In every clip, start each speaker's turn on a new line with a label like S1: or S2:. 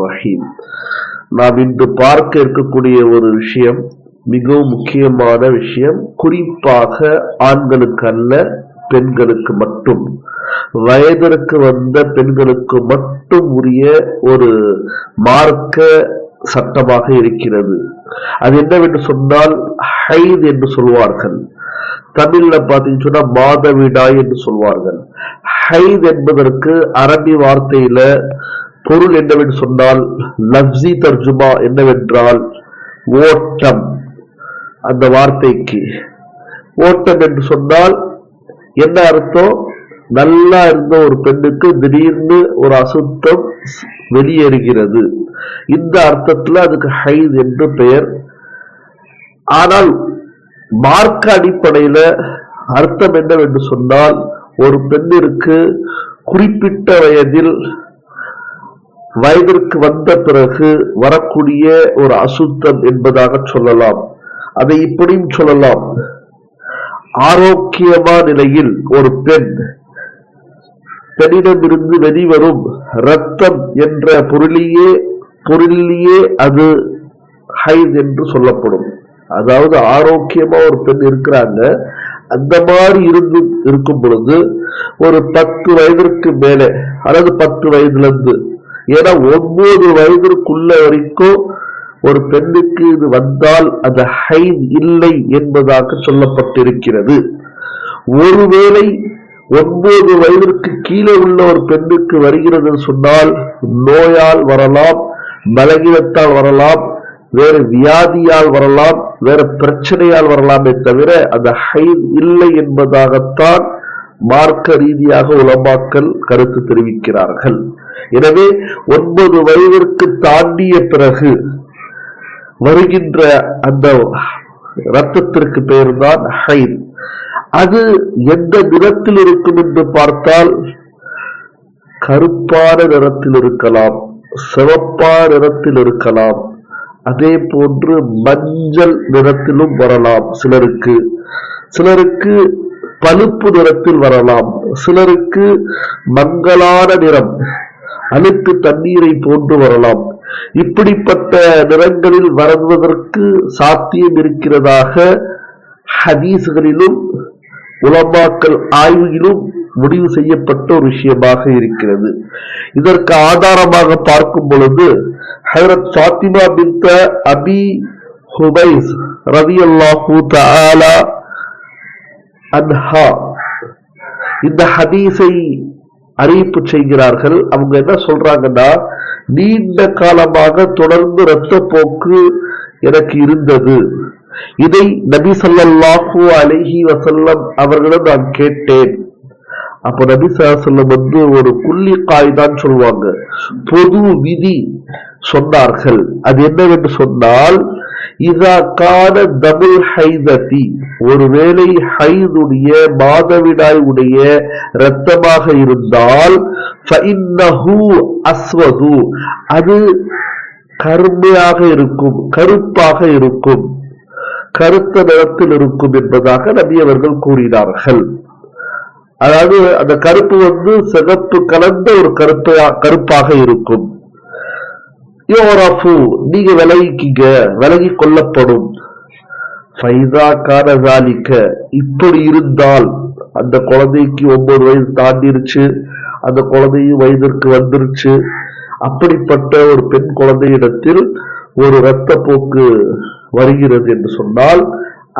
S1: ரஹீம் நாம் இன்று பார்க்க இருக்கக்கூடிய ஒரு விஷயம் மிகவும் முக்கியமான விஷயம் குறிப்பாக ஆண்களுக்கு அல்ல பெண்களுக்கு மட்டும். வயதிற்கு வந்த பெண்களுக்கு மட்டும் உரிய ஒரு மார்க்க சட்டமாக இருக்கிறது. அது என்னவென்று சொன்னால் ஹைத் என்று சொல்வார்கள். தமிழ்ல பாத்தீங்கன்னு சொன்னா மாதவிடாய் என்று சொல்வார்கள். ஹைத் என்பதற்கு அரபி வார்த்தையில பொருள் என்னவென்று சொன்னால் லப்சி தர்ஜுமா என்னவென்றால் ஓட்டம். அந்த வார்த்தைக்கு ஓட்டம் என்று சொன்னால் என்ன அர்த்தம்? நல்லா இருந்த ஒரு பெண்ணுக்கு திடீர்னு ஒரு அசுத்தம் வெளியேறுகிறது. இந்த அர்த்தத்துல அதுக்கு ஹைத் என்று பெயர். ஆனால் மார்க்க அடிப்படையில அர்த்தம் என்னவென்று சொன்னால் ஒரு பெண்ணிற்கு குறிப்பிட்ட வயதில் வயதிற்கு வந்த பிறகு வரக்கூடிய ஒரு அசுத்தம் என்பதாக சொல்லலாம். அதை இப்படியும் சொல்லலாம். ஆரோக்கியமான நிலையில் ஒரு பெண் பெண்ணிடமிருந்து வெளிவரும் ரத்தம் என்ற பொருளியே பொருளிலேயே அது ஹைத் என்று சொல்லப்படும். அதாவது ஆரோக்கியமா ஒரு பெண் இருக்கிறாங்க அந்த மாதிரி இருந்து இருக்கும் பொழுது ஒரு பத்து வயதிற்கு மேலே அல்லது பத்து வயதுல இருந்து ஏன்னா ஒன்பது வயதிற்குள்ள வரைக்கும் ஒரு பெண்ணுக்கு இது வந்தால் அது ஹைன் இல்லை என்பதாக சொல்லப்பட்டிருக்கிறது. ஒருவேளை ஒன்பது வயதிற்கு கீழே உள்ள ஒரு பெண்ணுக்கு வருகிறது சொன்னால் நோயால் வரலாம் பலகீனத்தால் வரலாம் வேறு வியாதியால் வரலாம் வேறு பிரச்சனையால் வரலாமே தவிர அந்த ஹைன் இல்லை என்பதாகத்தான் மார்க்க ரீதியாக உலமாக்கல் கருத்து தெரிவிக்கிறார்கள். எனவே ஒன்பது வயதிற்கு தாண்டிய பிறகு வருகின்ற அந்த ரத்தத்திற்கு பெயர்தான் ஹைன் அது எந்த நிறத்தில் இருக்கும் என்று பார்த்தால் கருப்பான நிறத்தில் இருக்கலாம் சிவப்பான நிறத்தில் இருக்கலாம் அதே போன்று மஞ்சள் நிறத்திலும் வரலாம் சிலருக்கு. சிலருக்கு பழுப்பு நிறத்தில் வரலாம். சிலருக்கு மங்களான நிறம் அழுக்கு தண்ணீரை போன்று வரலாம். இப்படிப்பட்ட நிறங்களில் வருவதற்கு சாத்தியம் இருக்கிறதாக ஹதீஸ்களிலும் உலமாக்கல் ஆய்விலும் முடிவு செய்யப்பட்ட ஒரு விஷயமாக இருக்கிறது. இதற்கு ஆதாரமாக பார்க்கும் பொழுது ஹைரத் ஃபாத்திமா பின்த அபி ஹுபைஸ் ரவி அல்லாஹூ தாலா அன்ஹா. இந்த ஹதீஸை அறிவிப்பு செய்கிறார்கள். அவங்க என்ன சொல்றாங்கன்னா நீண்ட காலமாக தொடர்ந்து இரத்த போக்கு எனக்கு இருந்தது. இதை நபி ஸல்லல்லாஹு அலஹி வசல்லம் அவர்களிடம் நான் கேட்டேன். அப்ப நபி சொல்லம் வந்து ஒரு குள்ளி காய்தான் சொல்லுவாங்க. பொது விதி சொன்னார்கள். அது என்னவென்று சொன்னால் இதா கான ஹைததி ஒருவேளை ஹைதுடைய மாதவிடாய் உடைய இரத்தமாக இருந்தால் அஸ்வது அது கருமையாக இருக்கும் கருப்பாக இருக்கும் கருத்த நிறத்தில் இருக்கும் என்பதாக நபி அவர்கள் கூறினார்கள். அதாவது அந்த கருப்பு வந்து சிகப்பு கலந்த ஒரு கருப்பா கருப்பாக இருக்கும். யோரஃபு நீங்க விலகிக்கிங்க விலகி கொள்ளப்படும். ஃபைதா கானதாலிக்க இப்படி இருந்தால் அந்த குழந்தைக்கு ஒன்பது வயது தாண்டிருச்சு அந்த குழந்தையும் வயதிற்கு வந்துருச்சு. அப்படிப்பட்ட ஒரு பெண் குழந்தையிடத்தில் ஒரு இரத்த போக்கு வருகிறது என்று சொன்னால்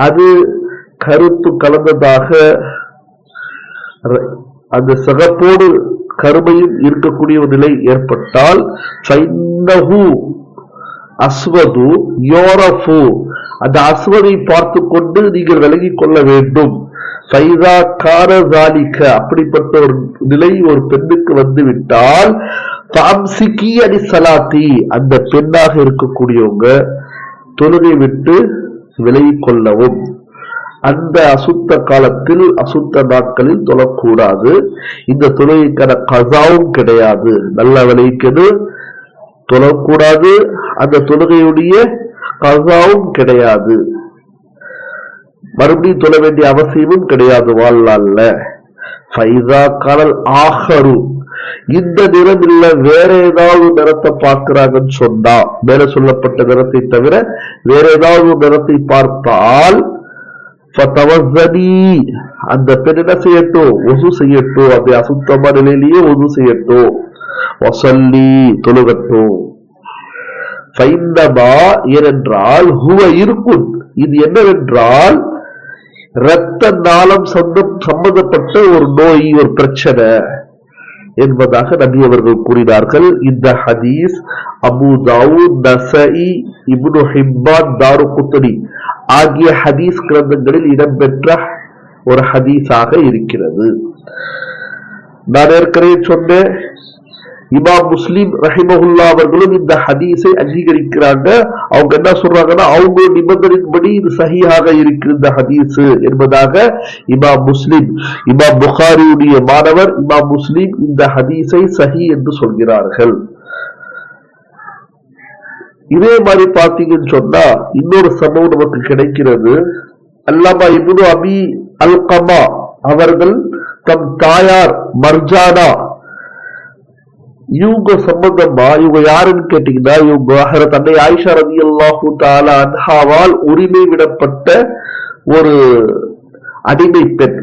S1: அது கருப்பு கலந்ததாக அந்த சகப்போடு கருமையும் இருக்கக்கூடிய ஒரு நிலை ஏற்பட்டால் அஸ்வது யோரஃபு. அந்த அஸ்வதை பார்த்து கொண்டு நீங்கள் விலகி கொள்ள வேண்டும். சைதா காரதாலிக்க அப்படிப்பட்ட ஒரு நிலை ஒரு பெண்ணுக்கு வந்து விட்டால் தாம்சிக்கி அடி சலாத்தி அந்த பெண்ணாக இருக்கக்கூடியவங்க தொழுகை விட்டு விலகி கொள்ளவும். அந்த அசுத்த காலத்தில் அசுத்த நாட்களில் தொழக்கூடாது. இந்த தொழுகைக்கான கசாவும் கிடையாது. நல்ல விலைக்குது தொழக்கூடாது. அந்த தொழுகையுடைய கசாவும் கிடையாது. மறுபடியும் தொழ வேண்டிய அவசியமும் கிடையாது வாழ்நாள்ல. ஃபைதா காலல் ஆஹரு. இந்த நிறம் இல்ல வேற ஏதாவது நிறத்தை பார்க்கிறாங்கன்னு சொன்னா மேல சொல்லப்பட்ட நிறத்தை தவிர வேற ஏதாவது ஒரு நிறத்தை பார்த்தால் அந்த பெண் என்ன செய்யட்டும்? ஒசு செய்யட்டும். அப்படி அசுத்தமா நிலையிலேயே ஒசு செய்யட்டும். வசல்லி தொழுகட்டும். ஃபைந்தமா ஏனென்றால் ஹுவ இருக்கும் இது என்னவென்றால் இரத்த நாளம் சொந்தம் சம்பந்தப்பட்ட ஒரு நோய் ஒரு பிரச்சனை என்பதாக நபி அவர்கள் கூறினார்கள். இந்த ஹதீஸ் அபு தாவூத் நசை இப்னு தாரு குத்தனி ஆகிய ஹதீஸ் கிரந்தங்களில் இடம்பெற்ற ஒரு ஹதீஸாக இருக்கிறது. நான் ஏற்கனவே சொன்னேன் இமாம் முஸ்லீம் ரஹிமஹுல்லா அவர்களும் இந்த ஹதீஸை அங்கீகரிக்கிறாங்க. அவங்க என்ன சொல்றாங்கன்னா அவங்க நிபந்தனையின்படி இது சகியாக இருக்கிற இந்த ஹதீஸ் என்பதாக இமாம் முஸ்லிம் இமாம் புகாரியுடைய மாணவர் இமாம் முஸ்லீம் இந்த ஹதீஸை சஹி என்று சொல்கிறார்கள். இதே மாதிரி பார்த்தீங்கன்னு சொன்னா இன்னொரு சம்பவம் நமக்கு கிடைக்கிறது. அல்லாமா இபுனு அபி அல்கமா அவர்கள் தம் தாயார் மர்ஜானா. இவங்க சம்பந்தமா இவங்க யாருன்னு கேட்டீங்கன்னா இவங்க ஹரத் ஆயிஷா ரதி அல்லாஹூ தாலா அன்ஹாவால் உரிமை விடப்பட்ட ஒரு அடிமை பெண்.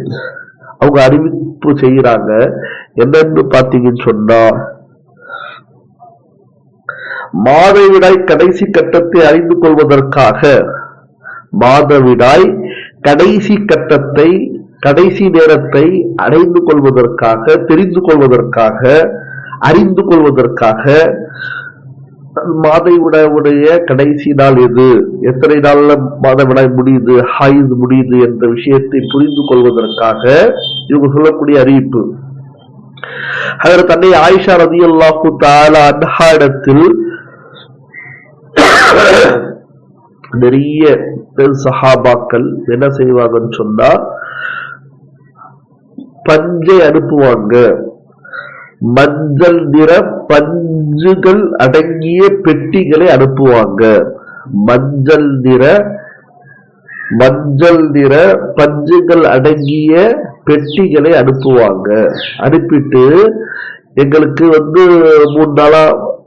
S1: அவங்க அறிவிப்பு செய்யறாங்க என்னன்னு பாத்தீங்கன்னு சொன்னா மாதவிடாய் கடைசி கட்டத்தை அறிந்து கொள்வதற்காக. மாதவிடாய் கடைசி கட்டத்தை கடைசி நேரத்தை அடைந்து கொள்வதற்காக தெரிந்து கொள்வதற்காக அறிந்து கொள்வதற்காக. மாதவிடாவுடைய கடைசி நாள் எது? எத்தனை நாள்ல மாதவிடாய் முடியுது ஹாயுது முடியுது என்ற விஷயத்தை புரிந்து கொள்வதற்காக இவங்க சொல்லக்கூடிய அறிவிப்பு. அதற்கு தன்னை ஆயிஷா ரதி அல்லாஹு தாலா அன்ஹா இடத்தில் நிறைய சஹாபாக்கள் என்ன செய்வாங்கன்னு சொன்னா பஞ்சை அனுப்புவாங்க. மஞ்சள் நிற பஞ்சுகள் அடங்கிய பெட்டிகளை அனுப்புவாங்க. மஞ்சள் நிற மஞ்சள் நிற பஞ்சுகள் அடங்கிய பெட்டிகளை அனுப்புவாங்க. அனுப்பிட்டு எங்களுக்கு வந்து மூணு நாளா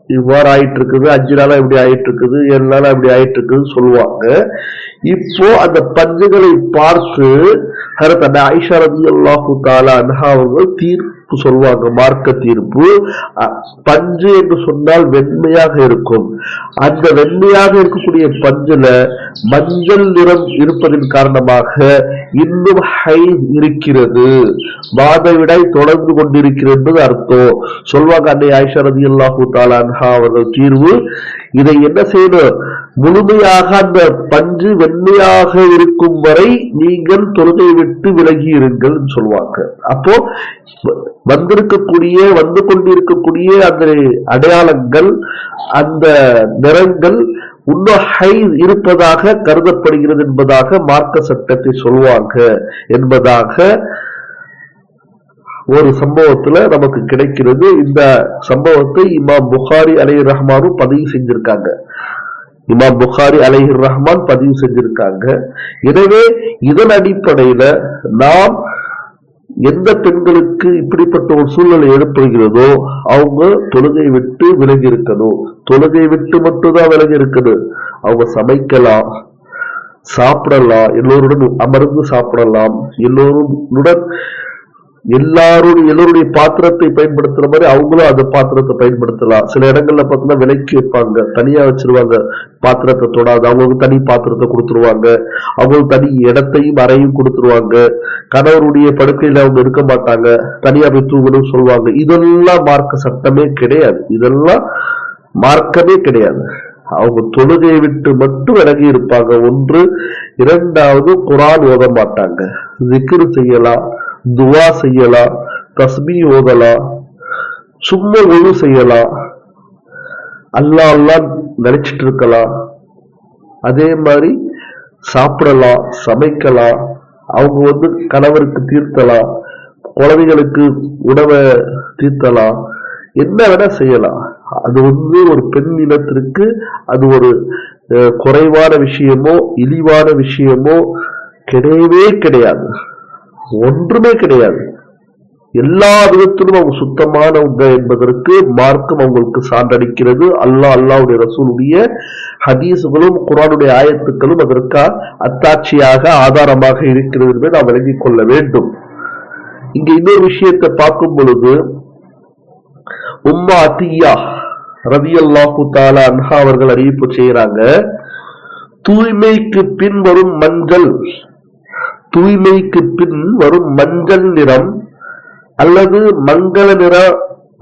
S1: இவ்வாறு ஆயிட்டு இருக்குது அஞ்சு நாளா இப்படி ஆயிட்டு இருக்குது ஏழு நாளா இப்படி ஆயிட்டு இருக்குதுன்னு சொல்லுவாங்க. இப்போ அந்த பஞ்சுகளை பார்த்து ஹரத் அந்த ஆயிஷா ரதி அல்லாஹு தாலா அன்ஹா அவர்கள் தீர்ப்பு சொல்லுவாங்க மார்க்க தீர்ப்பு. அ- பஞ்சு என்று சொன்னால் வெண்மையாக இருக்கும். அந்த வெண்மையாக இருக்கக்கூடிய பஞ்சுல மஞ்சள் நிறம் இருப்பதன் காரணமாக இன்னும் ஹை இருக்கிறது. மாதவிடாய் தொடர்ந்து கொண்டிருக்கிறது என்பது அர்த்தம். சொல்வாங்க அன்னை ஆயிஷா ரதி அல்லாஹு தாலான்ஹா அவர்கள் தீர்வு. இதை என்ன செய்யணும்? முழுமையாக அந்த பஞ்சு வெண்மையாக இருக்கும் வரை நீங்கள் தொழுகை விட்டு விலகி இருங்கள் சொல்லுவாங்க. அப்போ வ- வந்திருக்கக்கூடிய வந்து கொண்டிருக்கக்கூடிய அந்த அடையாளங்கள் அந்த நிறங்கள் இன்னும் ஹை இருப்பதாக கருதப்படுகிறது என்பதாக மார்க்க சட்டத்தை சொல்வாங்க என்பதாக ஒரு சம்பவத்துல நமக்கு கிடைக்கிறது. இந்த சம்பவத்தை இமாம் புகாரி அலை ரஹ்மானும் பதிவு செஞ்சிருக்காங்க. இமாம் புகாரி அலைஹிர் ரஹ்மான் பதிவு செஞ்சிருக்காங்க. எனவே இதன் அடிப்படையில நாம் எந்த பெண்களுக்கு இப்படிப்பட்ட ஒரு சூழ்நிலை ஏற்படுகிறதோ அவங்க தொழுகை விட்டு விலகி இருக்கணும் தொழுகை விட்டு மட்டும்தான் விலகி இருக்கணும் அவங்க சமைக்கலாம் சாப்பிடலாம். எல்லோருடன் அமர்ந்து சாப்பிடலாம். எல்லோருடன் எல்லாருடைய எல்லோருடைய பாத்திரத்தை பயன்படுத்துற மாதிரி அவங்களும் அந்த பாத்திரத்தை பயன்படுத்தலாம். சில இடங்கள்ல பார்த்தீங்கன்னா விலைக்கு வைப்பாங்க தனியா வச்சிருவாங்க. பாத்திரத்தை தொடாது. அவங்களுக்கு தனி பாத்திரத்தை கொடுத்துருவாங்க. அவங்களுக்கு தனி இடத்தையும் அறையும் கொடுத்துருவாங்க. கணவருடைய படுக்கையில அவங்க இருக்க மாட்டாங்க. தனியா போய் தூங்கணும்னு சொல்லுவாங்க. இதெல்லாம் மார்க்க சட்டமே கிடையாது. இதெல்லாம் மார்க்கமே கிடையாது. அவங்க தொழுகையை விட்டு மட்டும் விலகி இருப்பாங்க. ஒன்று இரண்டாவது குரான் ஓத மாட்டாங்க. zikr செய்யலாம். துவா செய்யலாம் தஸ்மி ஓதலாம் சும்மா ஒழு செய்யலாம் அல்லா அல்லா நினைச்சிட்டு இருக்கலாம் அதே மாதிரி சாப்பிடலாம் சமைக்கலாம் அவங்க வந்து கணவருக்கு தீர்த்தலாம் குழந்தைகளுக்கு உணவை தீர்த்தலாம் என்ன வேணா செய்யலாம் அது வந்து ஒரு பெண் இனத்திற்கு அது ஒரு குறைவான விஷயமோ இழிவான விஷயமோ கிடையவே கிடையாது. ஒன்றுமே கிடையாது. எல்லா விதத்திலும் அவங்க சுத்தமானவங்க என்பதற்கு மார்க்கம் அவங்களுக்கு சான்றளிக்கிறது. அல்லாஹ் அல்லாவுடைய ரசூலுடைய ஹதீஸுகளும் குரானுடைய ஆயத்துக்களும் அதற்கு அத்தாட்சியாக ஆதாரமாக இருக்கிறது என்பதை நாம் விளங்கிக் கொள்ள வேண்டும். இங்க இன்னொரு விஷயத்தை பார்க்கும் பொழுது உம்மா அத்தியா ரவி அல்லாஹு தாலா அன்ஹா அவர்கள் அறிவிப்பு செய்யறாங்க தூய்மைக்கு பின்வரும் மஞ்சள் தூய்மைக்கு பின் வரும் மஞ்சள் நிறம் அல்லது மங்கள நிற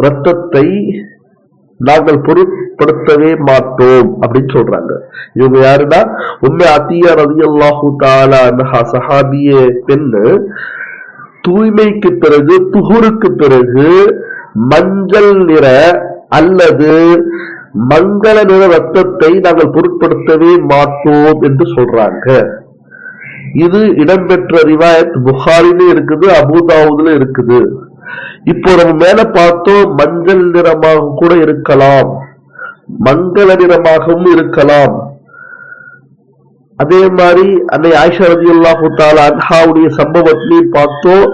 S1: ரத்தத்தை நாங்கள் பொருட்படுத்தவே மாட்டோம் அப்படின்னு சொல்றாங்க. இவங்க யாருன்னா? உண்மை அத்தியா ரவி அல்லாஹு தாலா சஹாபிய பெண்ணு. தூய்மைக்கு பிறகு துகுருக்கு பிறகு மஞ்சள் நிற அல்லது மங்கள நிற ரத்தத்தை நாங்கள் பொருட்படுத்தவே மாட்டோம் என்று சொல்றாங்க. இது இடம்பெற்ற ரிவாயத் புகாரிலும் இருக்குது அபுதாவுதுல இருக்குது. இப்போ நம்ம மேல பார்த்தோம் மஞ்சள் நிறமாக கூட இருக்கலாம். மங்கள நிறமாகவும் இருக்கலாம். அதே மாதிரி அன்னை ஆயிஷா ரதி அல்லாஹு தாலா அன்ஹாவுடைய சம்பவத்திலையும் பார்த்தோம்.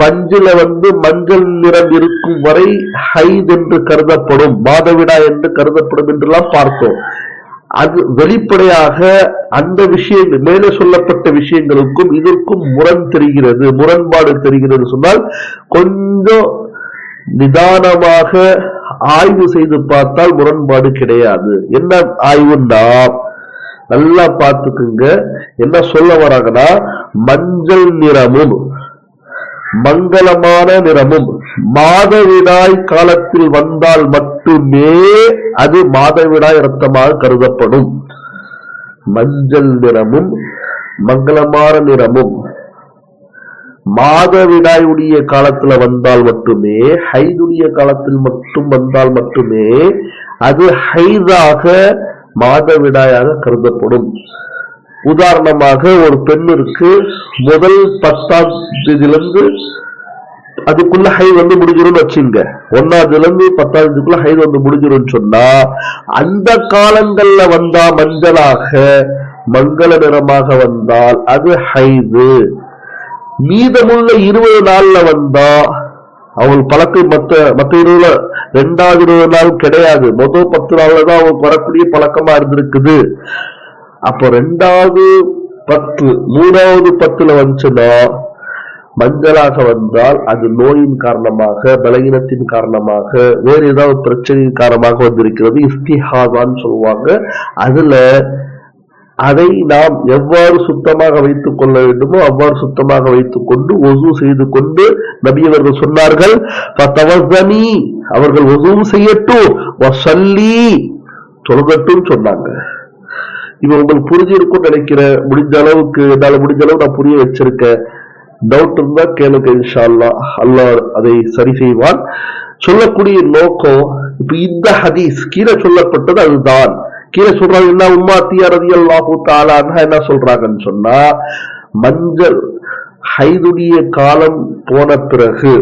S1: பஞ்சில வந்து மஞ்சள் நிறம் இருக்கும் வரை ஹைத் என்று கருதப்படும் மாதவிடா என்று கருதப்படும் என்றெல்லாம் பார்த்தோம். அது வெளிப்படையாக அந்த விஷயங்கள் மேலே சொல்லப்பட்ட விஷயங்களுக்கும் இதற்கும் முரண் தெரிகிறது முரண்பாடு தெரிகிறது சொன்னால் கொஞ்சம் நிதானமாக ஆய்வு செய்து பார்த்தால் முரண்பாடு கிடையாது. என்ன ஆய்வுன்னா நல்லா பார்த்துக்குங்க. என்ன சொல்ல வராங்கன்னா மஞ்சள் நிறமும் மங்களமான நிறமும் மாதவிடாய் காலத்தில் வந்தால் மட்டுமே அது மாதவிடாய் ரத்தமாக கருதப்படும். மஞ்சள் நிறமும் மங்களமான நிறமும் மாதவிடாயுடைய காலத்துல வந்தால் மட்டுமே ஹைதுடைய காலத்தில் மட்டும் வந்தால் மட்டுமே அது ஹைதாக மாதவிடாயாக கருதப்படும். உதாரணமாக ஒரு பெண்ணிற்கு முதல் பத்தாம் தேதியிலிருந்து அதுக்குள்ள ஹை வந்து முடிஞ்சிரும் வச்சுங்க. ஒன்னாவதுல இருந்து பத்தாவதுக்குள்ள ஹை வந்து முடிஞ்சிரும் சொன்னா அந்த காலங்கள்ல வந்தா மஞ்சளாக மங்கள நிறமாக வந்தால் அது ஹைது மீதமுள்ள இருபது நாள்ல வந்தா அவங்களுக்கு பழக்கம் மத்த மத்த இருபதுல ரெண்டாவது இருபது நாள் கிடையாது. மொதல் பத்து நாள்ல தான் அவங்களுக்கு வரக்கூடிய பழக்கமா இருந்திருக்குது. அப்போ ரெண்டாவது பத்து மூணாவது பத்துல வந்துச்சுன்னா மஞ்சளாக வந்தால் அது நோயின் காரணமாக பலகீனத்தின் காரணமாக வேறு ஏதாவது பிரச்சனையின் காரணமாக வந்திருக்கிறது. இஸ்திஹாதான்னு சொல்லுவாங்க. அதுல அதை நாம் எவ்வாறு சுத்தமாக வைத்துக் கொள்ள வேண்டுமோ அவ்வாறு சுத்தமாக வைத்துக் கொண்டு ஒசு செய்து கொண்டு நபி அவர்கள் சொன்னார்கள் அவர்கள் ஒசுவும் செய்யட்டும். வசல்லி சொன்னாங்க. இவன் உங்களுக்கு புரிஞ்சிருக்கும் நினைக்கிற முடிஞ்ச அளவுக்கு என்னால முடிஞ்ச அளவு நான் புரிய வச்சிருக்கேன். டவுட் இருந்தா கேளுங்க இன்ஷால்லா அல்லாஹ் அதை சரி செய்வான். சொல்லக்கூடிய நோக்கம் இப்ப இந்த ஹதீஸ் கீழே சொல்லப்பட்டது அதுதான். கீழே சொல்றாங்க என்ன உம்மாத்தியா தியாரதி அல்லாஹூ தாலான்னா என்ன சொல்றாங்கன்னு சொன்னா மஞ்சள் ஹைதுடைய காலம் போன பிறகு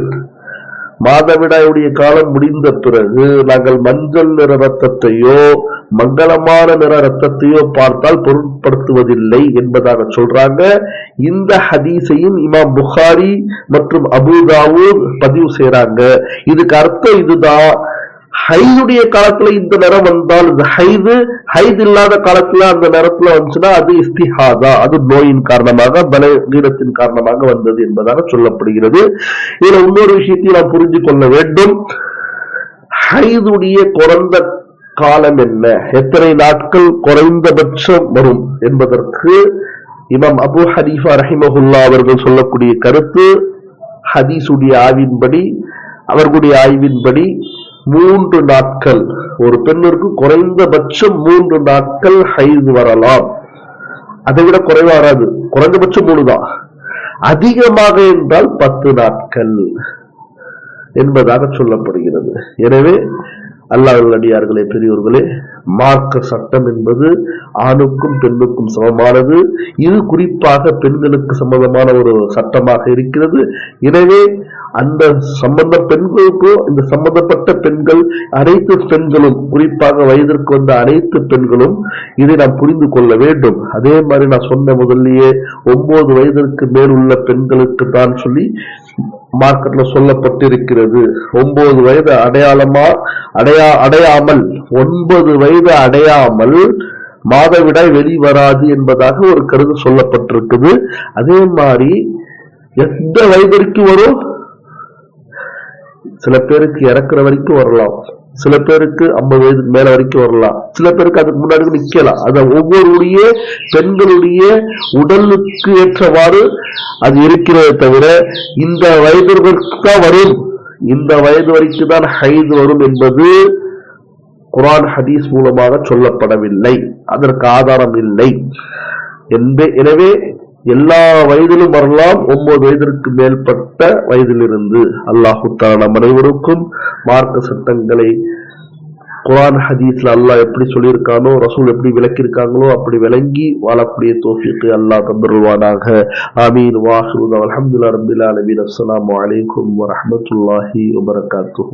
S1: மாதவிடாயுடைய காலம் முடிந்த பிறகு நாங்கள் மஞ்சள் நிற ரத்தத்தையோ மங்களமான நிற ரத்தத்தையோ பார்த்தால் பொருட்படுத்துவதில்லை என்பதாக சொல்றாங்க. இந்த ஹதீஸையும் இமாம் புகாரி மற்றும் அபுதாவூர் பதிவு செய்யறாங்க இதுக்கு அர்த்தம் இதுதான். ஹைதுடைய காலத்துல இந்த நிறம் வந்தால் இந்த ஹைது ஹைது இல்லாத காலத்துல அந்த நிறத்துல வந்துச்சுன்னா அது இஸ்திஹாதா அது நோயின் காரணமாக பலவீனத்தின் காரணமாக வந்தது என்பதாக சொல்லப்படுகிறது. இதுல இன்னொரு விஷயத்தையும் நாம் புரிஞ்சு கொள்ள வேண்டும். ஹைதுடைய குறைந்த காலம் என்ன? எத்தனை நாட்கள் குறைந்தபட்சம் வரும் என்பதற்கு இமாம் அபு ஹனீஃபா ரஹிமஹுல்லா அவர்கள் சொல்லக்கூடிய கருத்து ஹதீஸுடைய ஆய்வின்படி அவர்களுடைய ஆய்வின்படி மூன்று நாட்கள். ஒரு பெண்ணிற்கு குறைந்தபட்சம் மூன்று நாட்கள் ஹைது வரலாம். அதை விட குறைவா வராது. குறைந்தபட்சம் மூணு தான். அதிகமாக என்றால் பத்து நாட்கள் என்பதாக சொல்லப்படுகிறது. எனவே அல்லாஹ் அடியார்களே பெரியோர்களே மார்க்க சட்டம் என்பது ஆணுக்கும் பெண்ணுக்கும் சமமானது. இது குறிப்பாக பெண்களுக்கு சம்பந்தமான ஒரு சட்டமாக இருக்கிறது. எனவே அந்த சம்பந்த பெண்களுக்கும் இந்த சம்பந்தப்பட்ட பெண்கள் அனைத்து பெண்களும் குறிப்பாக வயதிற்கு வந்த அனைத்து பெண்களும் இதை நாம் புரிந்து கொள்ள வேண்டும். அதே மாதிரி நான் சொன்ன முதல்லயே ஒன்பது வயதிற்கு மேல் உள்ள பெண்களுக்கு தான் சொல்லி மார்க்கெட்ல சொல்லப்பட்டிருக்கிறது. ஒன்பது வயது அடையாளமா அடையா அடையாமல் ஒன்பது வயது அடையாமல் மாதவிடாய் வெளிவராது என்பதாக ஒரு கருத்து சொல்லப்பட்டிருக்குது. அதே மாதிரி எந்த வயதிற்கு வரும்? சில பேருக்கு இறக்குற வரைக்கும் வரலாம். சில பேருக்கு ஐம்பது வயதுக்கு மேல வரைக்கும் வரலாம். சில பேருக்கு அதுக்கு முன்னாடி நிக்கலாம் அது ஒவ்வொருடைய பெண்களுடைய உடலுக்கு ஏற்றவாறு அது இருக்கிறதே தவிர இந்த வயதிற்கு தான் வரும். இந்த வயது வரைக்கும் தான் ஹைது வரும் என்பது குரான் ஹதீஸ் மூலமாக சொல்லப்படவில்லை. அதற்கு ஆதாரம் இல்லை. எனவே எல்லா வயதிலும் வரலாம். ஒன்பது வயதிற்கு மேற்பட்ட வயதிலிருந்து அல்லாஹு அனைவருக்கும் மார்க்க சட்டங்களை குரான் ஹதீஸ்ல அல்லாஹ் எப்படி சொல்லியிருக்கானோ ரசூல் எப்படி விளக்கியிருக்காங்களோ அப்படி விளங்கி வாழக்கூடிய தோஃபிக்கு அல்லாஹ் தந்துருவானாக ஆமீன். வாஹூத் அலமதுல்லா ரபில் அலமீன் அஸ்லாம் வலைக்கம் வரமத்துல்லாஹி வபரகாத்து